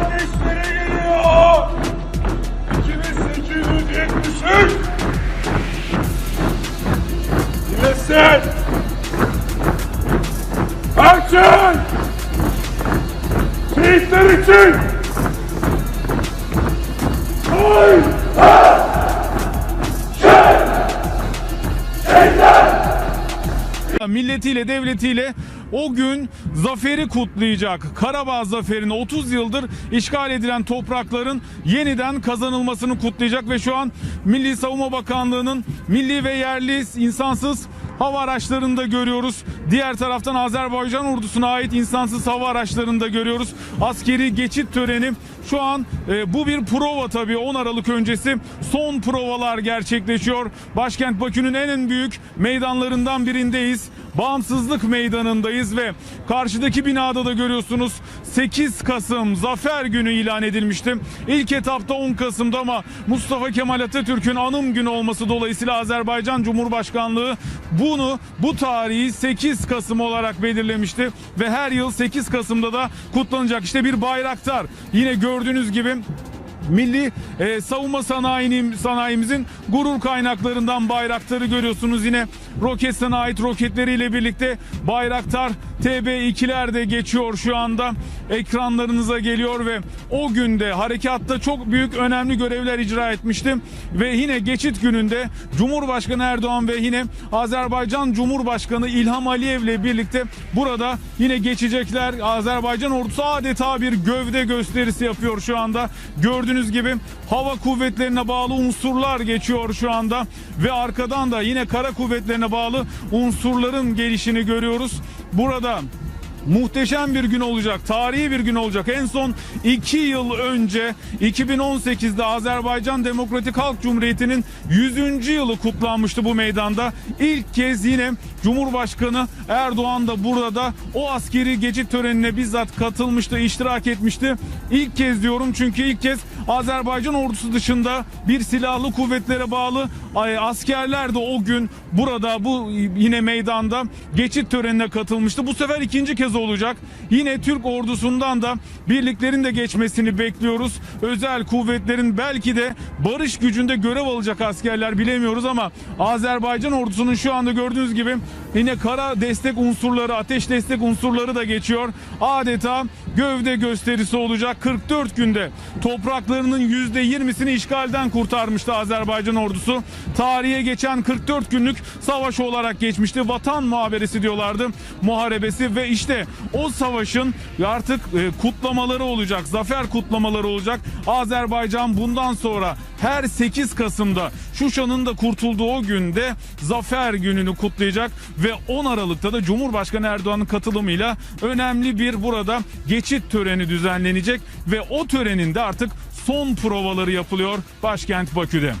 kardeşleri geliyor. 2873 Dilesin Erçin Şehitler için. Oy! Milletiyle devletiyle o gün zaferi kutlayacak. Karabağ zaferini 30 yıldır işgal edilen toprakların yeniden kazanılmasını kutlayacak ve şu an Milli Savunma Bakanlığı'nın milli ve yerli insansız hava araçlarını da görüyoruz. Diğer taraftan Azerbaycan ordusuna ait insansız hava araçlarını da görüyoruz. Askeri geçit töreni şu an e, bu bir prova tabii 10 Aralık öncesi son provalar gerçekleşiyor. Başkent Bakü'nün en büyük meydanlarından birindeyiz. Bağımsızlık Meydanı'ndayız ve karşıdaki binada da görüyorsunuz 8 Kasım Zafer Günü ilan edilmişti. İlk etapta 10 Kasım'da ama Mustafa Kemal Atatürk'ün anım günü olması dolayısıyla Azerbaycan Cumhurbaşkanlığı bunu bu tarihi 8 Kasım olarak belirlemişti ve her yıl 8 Kasım'da da kutlanacak. İşte bir bayraktar. Yine gördüğünüz gibi Milli e, savunma sanayinin sanayimizin gurur kaynaklarından bayraktarı görüyorsunuz yine Roketsan'a ait roketleriyle birlikte Bayraktar TB2'ler de geçiyor şu anda ekranlarınıza geliyor ve o günde harekatta çok büyük önemli görevler icra etmiştim ve yine geçit gününde Cumhurbaşkanı Erdoğan ve yine Azerbaycan Cumhurbaşkanı İlham Aliyev ile birlikte burada yine geçecekler. Azerbaycan ordusu adeta bir gövde gösterisi yapıyor şu anda. Gördüğünüz gibi hava kuvvetlerine bağlı unsurlar geçiyor şu anda ve arkadan da yine kara kuvvetlerine bağlı unsurların gelişini görüyoruz. Burada Muhteşem bir gün olacak, tarihi bir gün olacak. En son 2 yıl önce 2018'de Azerbaycan Demokratik Halk Cumhuriyeti'nin 100. yılı kutlanmıştı bu meydanda. İlk kez yine Cumhurbaşkanı Erdoğan da burada o askeri geçit törenine bizzat katılmıştı, iştirak etmişti. İlk kez diyorum çünkü ilk kez Azerbaycan ordusu dışında bir silahlı kuvvetlere bağlı askerler de o gün burada bu yine meydanda geçit törenine katılmıştı. Bu sefer ikinci kez olacak. Yine Türk ordusundan da birliklerin de geçmesini bekliyoruz. Özel kuvvetlerin belki de barış gücünde görev alacak askerler bilemiyoruz ama Azerbaycan ordusunun şu anda gördüğünüz gibi yine kara destek unsurları, ateş destek unsurları da geçiyor. Adeta gövde gösterisi olacak. 44 günde topraklarının %20'sini işgalden kurtarmıştı Azerbaycan ordusu. Tarihe geçen 44 günlük savaş olarak geçmişti. Vatan muhaberesi diyorlardı. Muharebesi ve işte o savaşın artık e, kutlamaları olacak. Zafer kutlamaları olacak. Azerbaycan bundan sonra her 8 Kasım'da Şuşa'nın da kurtulduğu günde Zafer Günü'nü kutlayacak ve 10 Aralık'ta da Cumhurbaşkanı Erdoğan'ın katılımıyla önemli bir burada geçit töreni düzenlenecek ve o törenin de artık son provaları yapılıyor başkent Bakü'de.